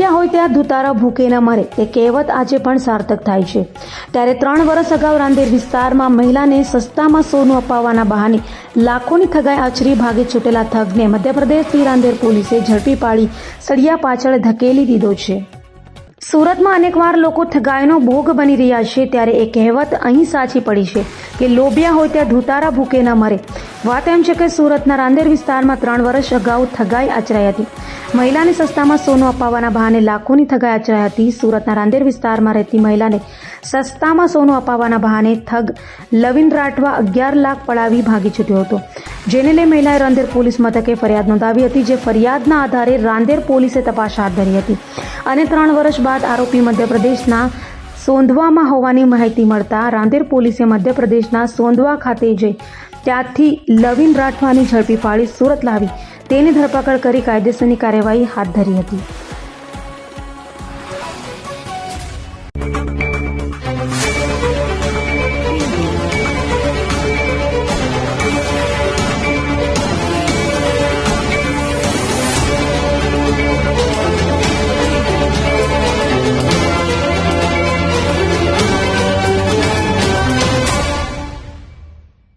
હોય ત્યાં ધુતારા ભૂકે ન મરે. તે કહેવત આજે પણ સાર્થક થાય છે. ત્યારે ત્રણ વર્ષ અગાઉ રાંદેર વિસ્તારમાં મહિલાને સસ્તામાં સોનું અપાવવાના બહાને લાખોની થગાઈ આચરી ભાગે છૂટેલા થગને મધ્યપ્રદેશથી રાંદેર પોલીસે ઝડપી પાડી સળિયા પાછળ ધકેલી દીધો છે. સુરતમાં અનેકવાર લોકો ઠગાઈનો ભોગ બની રહ્યા છે ત્યારે એ કહેવત અહીં સાચી પડી છે કે લોભિયા હોય ત્યાં ધુતારા ભૂકે ન મરે. વાત એમ છે કે સુરતના રાંદેર વિસ્તારમાં ત્રણ વર્ષ અગાઉ ઠગાઈ આચરાઈ હતી. મહિલાને સસ્તામાં સોનું અપાવવાના બહાને લાખોની ઠગાઈ આચરાઈ હતી. સુરતના રાંદેર વિસ્તારમાં રહેતી મહિલાને સસ્તામાં સોનું અપાવવાના બહાને ઠગ લવિન રાઠવા અગિયાર લાખ પડાવી ભાગી છૂટ્યો હતો. જેને લઈ મહિલાએ રાંદેર પોલીસ મથકે ફરિયાદ નોંધાવી હતી, જે ફરિયાદના આધારે રાંદેર પોલીસે તપાસ હાથ ધરી હતી. અને ત્રણ વર્ષ બાદ આરોપી મધ્યપ્રદેશના સોંધવામાં હોવાની માહિતી મળતા રાંદેર પોલીસે મધ્યપ્રદેશના સોંધવા ખાતે જઈ ત્યાંથી લવિન રાઠવાની ઝડપી ફાળી સુરત લાવી. તેની ધરપકડ કરી કાયદેસરની કાર્યવાહી હાથ ધરી હતી.